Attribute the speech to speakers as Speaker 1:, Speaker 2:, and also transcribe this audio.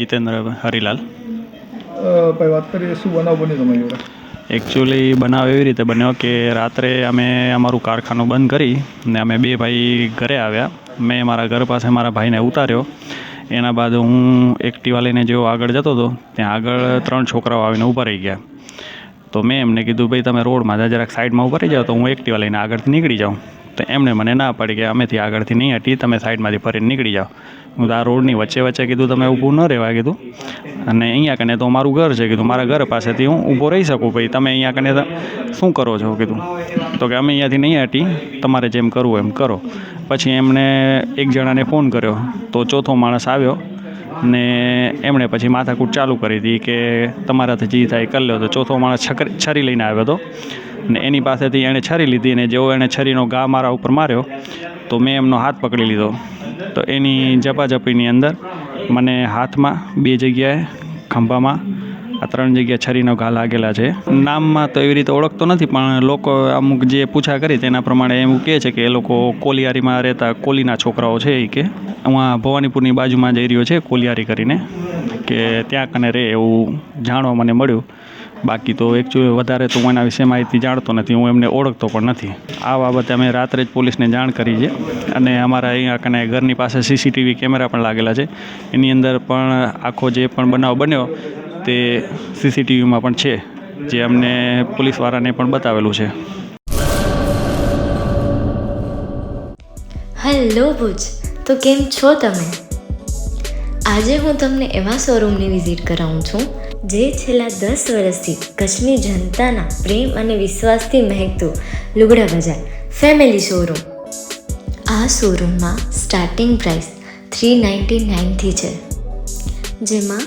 Speaker 1: જીતેન્દ્ર હરિલાલ.
Speaker 2: ભાઈ વાત કરીએ શું બનાવ બન્યો તમારી જોડે?
Speaker 1: એકચ્યુઅલી બનાવ એવી રીતે બન્યો કે રાત્રે અમે અમારું કારખાનું બંધ કરી ને અમે બે ભાઈ ઘરે આવ્યા. મેં મારા ઘર પાસે મારા ભાઈને ઉતાર્યો. એના બાદ હું એક્ટિવા લઈને જેવો આગળ જતો હતો ત્યાં આગળ ત્રણ છોકરાઓ આવીને ઊભા રહી ગયા. તો મેં એમને કીધું ભાઈ તમે રોડમાં જરાક સાઈડમાં ઊભા રહી જાઓ તો હું એક્ટિવા લઈને આગળથી નીકળી જાઉં. તો એમણે મને ના પાડી કે અમેથી આગળથી નહીં હટી, તમે સાઈડમાંથી ફરીને નીકળી જાઓ. હું તો આ રોડની વચ્ચે વચ્ચે કીધું, તમે ઊભું ન રહેવા, કીધું. અને અહીંયા કને તો મારું ઘર છે, કીધું, મારા ઘર પાસેથી હું ઊભો રહી શકું ભાઈ, તમે અહીંયા કને શું કરો છો, કીધું. તો કે, અમે અહીંયાથી નહીં હટી, તમારે જેમ કરવું એમ કરો. પછી એમણે એક જણાને ફોન કર્યો, તો ચોથો માણસ આવ્યો ને એમણે પછી માથાકૂટ ચાલુ કરી હતી કે તમારાથી જે થાય કરી લો. તો ચોથો માણસ છકરી છરી લઈને આવ્યો હતો. ને એની પાસેથી એણે છરી લીધી ને જેવો એણે છરીનો ઘા મારા ઉપર માર્યો, તો મેં એમનો હાથ પકડી લીધો. તો એની ઝપાઝપીની અંદર મને હાથમાં બે જગ્યાએ ખંભામાં આ ત્રણ જગ્યાએ છરીનો ઘા લાગેલા છે. નામમાં તો એવી રીતે ઓળખતો નથી, પણ લોકો અમુક જે પૂછા કરી તેના પ્રમાણે એવું કહે છે કે એ લોકો કોલિયારીમાં રહેતા કોલીના છોકરાઓ છે એ કે. હું ભવાનીપુરની બાજુમાં જઈ રહ્યો છે કોલિયારી કરીને, કે ત્યાં કને રહે એવું જાણવા મને મળ્યું. બાકી તો એકચ્યુઅલી વધારે તો હું એના વિશે માહિતી જાણતો નથી, હું એમને ઓળખતો પણ નથી. આ બાબતે અમે રાત્રે જ પોલીસને જાણ કરી છે. અને અમારા અહીંયા કને ઘરની પાસે સીસીટીવી કેમેરા પણ લાગેલા છે. એની અંદર પણ આખો જે પણ બનાવ બન્યો તે સીસીટીવીમાં પણ છે, જે અમને પોલીસવાળાને પણ બતાવેલું છે.
Speaker 3: હેલો ભુજ, તો કેમ છો તમે? આજે હું તમને એવા શોરૂમની વિઝિટ કરાવું છું, જે છેલ્લા દસ વર્ષથી કચ્છની જનતાના પ્રેમ અને વિશ્વાસથી મહેકતું લુગડા બજાર ફેમિલી શોરૂમ આ શોરૂમમાં સ્ટાર્ટિંગ પ્રાઇસ થ્રી નાઇન્ટી નાઇનથી છે, જેમાં